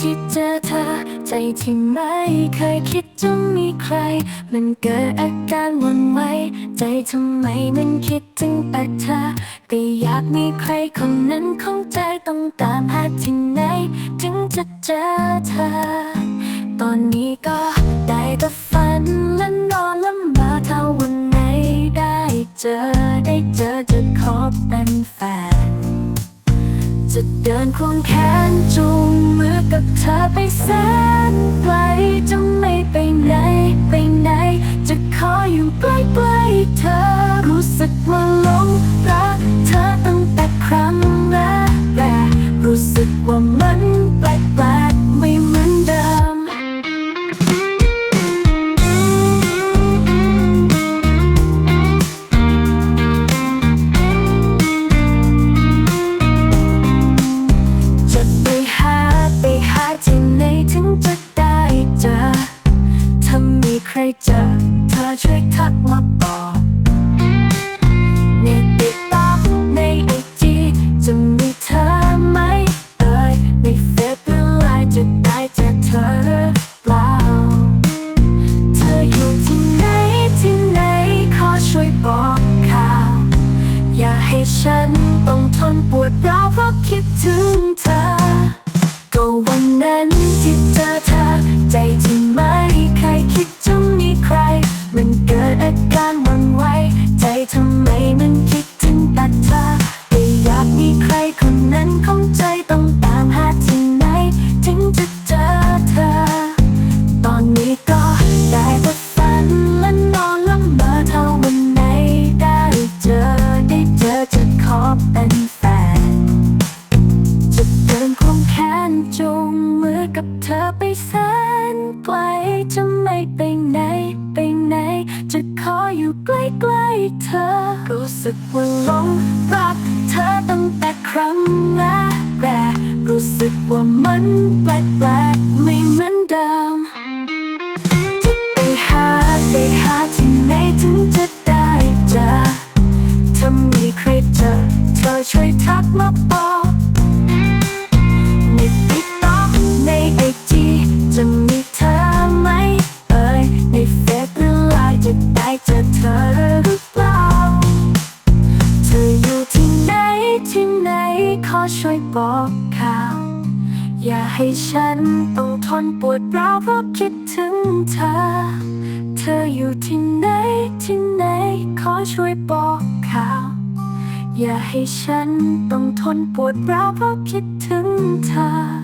ที่เจอเธอ ใจที่ไม่เคยคิดจะมีใคร มันเกิดอาการหวันไหวใจทำไมมันคิดถึงแต่เธอก็อยากมีใครคนนั้นของใจต้องตามหาที่ไหน ถึงจะเจอเธอ ตอนนี้ก็ เดินควงแขนจูงมือกับเธอไปแสนไกลจะไม่ไปไหนไปไหน จะขออยู่ใกล้ๆเธอรู้สึกว่าหลงรักเธอตั้งแต่ครั้งแรกแรกรู้สึกว่ามัน เธอ รู้สึกว่าหลงรักเธอตั้งแต่ครั้งแรกแรกรู้สึกว่ามันแปลกๆไม่เหมือนเดิมจะไปหาไปหาที่ไหนถึงจะได้เจอถ้ามีใครเจอเธอช่วยทักมาบอก ช่วยบอกข่าว อย่าให้ฉันต้องทนปวดร้าวเพราะคิดถึงเธอ เธออยู่ที่ไหนที่ไหนขอช่วยบอกข่าว อย่าให้ฉันต้องทนปวดร้าวเพราะคิดถึงเธอ